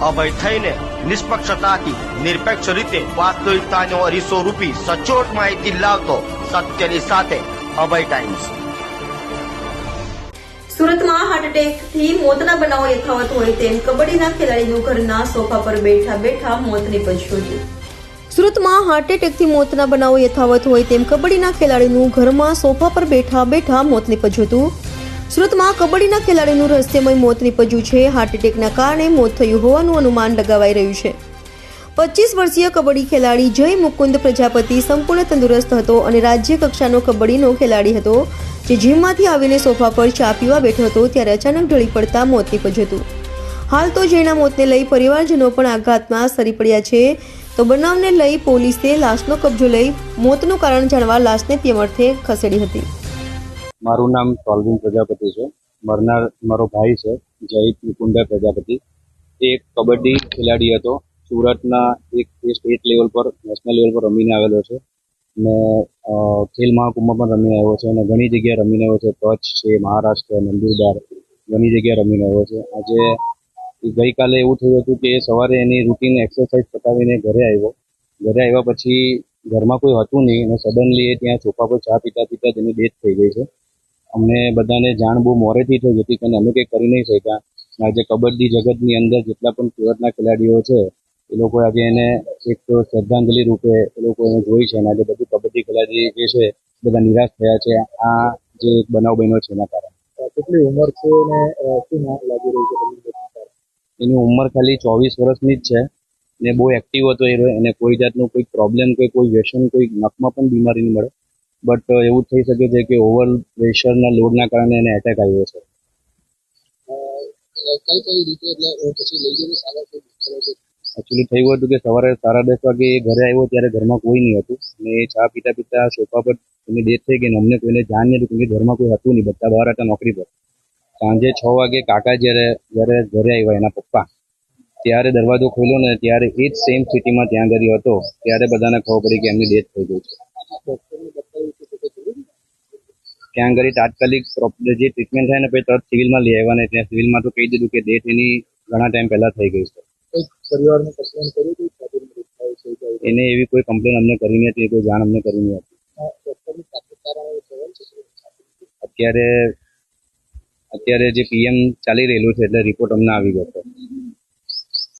અભય થઈને નિષ્પક્ષતાથી નિરપેક્ષ રીતે વાસ્તવિકતાનો અરીસો રૂપી સચોટ માહિતી લાવતો સત્યની સાથે અભય ટાઈમ્સ. સુરતમાં હાર્ટ એટેકથી મોતના બનાવો યથાવત હોય તેમ કબડ્ડીના ખેલાડીનું ઘરના સોફા પર બેઠા બેઠા મોત નીપજ્યું હતું સુરતમાં હાર્ટ એટેકથી મોતના બનાવો યથાવત હોય તેમ કબડ્ડીના ખેલાડીનું ઘરમાં સોફા પર બેઠા બેઠા મોત નીપજ્યું હતું સુરતમાં કબડ્ડીના ખેલાડીનું રહસ્યમય મોત નીપજ્યું છે. હાર્ટ એટેકના કારણે મોત થયું હોવાનું અનુમાન લગાવાઈ રહ્યું છે. પચીસ વર્ષીય કબડ્ડી ખેલાડી જય મુકુંદ પ્રજાપતિ સંપૂર્ણ તંદુરસ્ત હતો અને રાજ્ય કક્ષાનો કબડ્ડીનો ખેલાડી હતો, જે જીમમાંથી આવીને સોફા પર ચા પીવા બેઠો હતો ત્યારે અચાનક ઢળી પડતા મોત નીપજ્યું હતું. હાલ તો જયના મોતને લઈ પરિવારજનો પણ આઘાતમાં સરી પડ્યા છે. તો બનાવને લઈ પોલીસે લાશનો કબજો લઈ મોતનું કારણ જાણવા લાશને અર્થે ખસેડી હતી. મારું નામ ટોલ્વિન પ્રજાપતિ છે. મરનાર મારો ભાઈ છે, જયિત મુકુંદા પ્રજાપતિ. એ કબડ્ડી ખેલાડી હતો. સુરતના એક સ્ટેટ લેવલ પર નેશનલ લેવલ પર રમીને આવેલો છે. ને ખેલ મહાકુંભમાં પણ રમીને આવ્યો છે અને ઘણી જગ્યાએ રમીને આવ્યો છે. કચ્છ છે, મહારાષ્ટ્ર, નંદુરબાર, ઘણી જગ્યાએ રમીને આવ્યો છે. આજે ગઈકાલે એવું થયું હતું કે સવારે એની રૂટીન એક્સરસાઇઝ પતાવીને ઘરે આવ્યો. ઘરે આવ્યા પછી ઘરમાં કોઈ હતું નહીં અને સડનલી એ ત્યાં સોફા પર ચા પીતા પીતા જ એની ડેથ થઈ ગઈ છે. અમને બધાને જાણ બહુ મોરેથી થઈ જતી કરીને અમે કંઈ કરી નહીં શક્યા. આજે કબડ્ડી જગતની અંદર જેટલા પણ સુરતના ખેલાડીઓ છે એ લોકો આજે એને એક શ્રદ્ધાંજલિ રૂપે એ લોકો એને જોઈ છે અને આજે બધું કબડ્ડી ખેલાડી જે છે બધા નિરાશ થયા છે. આ જે એક બનાવ બન્યો છે એના કારણે. કેટલી ઉંમર છે ને શું લાગી રહ્યું છે એની ઉંમર ખાલી ચોવીસ વર્ષની જ છે ને બહુ એક્ટિવ હતો એ. એને કોઈ જાતનું કોઈ પ્રોબ્લેમ કે કોઈ વ્યસન કોઈ નખમાં પણ બીમારી નહીં મળે. બટ એવું થઈ શકે છે કે ઓવર પ્રેશરના લોડના કારણે એને એટેક આવ્યો છે. કઈ કઈ રીતે એટલે પછી લઈ જઈને સારા થઈ કરે છે? એકચ્યુઅલી થયું હતું કે સવારે સાડા દસ વાગે એ ઘરે આવ્યો ત્યારે ઘરમાં કોઈ નહીં હતું. અને એ ચા પીતા પીતા સોફા પર એની ડેથ થઈ ગઈ અમને કોઈને જાણ નહીં હતું કે ઘરમાં કોઈ હતું નહીં. બધા બહાર હતા નોકરી પર. સાંજે છ વાગે કાકા જ્યારે જ્યારે ઘરે આવ્યા એના પપ્પા ત્યારે દરવાજો ખોલ્યો ને ત્યારે એ જ સેમ સિટીમાં ત્યાં ગયો હતો. ત્યારે બધાને ખબર પડી કે એમની ડેથ થઈ ગઈ છે ડોક્ટરને બતાવ્યું છે તો પછી ત્યાં આગળ તાત્કાલિક જે ટ્રીટમેન્ટ થાય ને પછી તરત સિવિલમાં લઈ આવ્યા ને ત્યાં સિવિલમાં તો કહી દીધું કે ડેથ એની ઘણા ટાઈમ પહેલા થઈ ગઈ છે? એને એવી કોઈ કમ્પ્લેન અમને કરી નહીં હતી કોઈ જાણ અમને કરી નહીં હતી? અત્યારે અત્યારે જે પીએમ ચાલી રહેલું છે એટલે રિપોર્ટ અમને આવી ગયો છે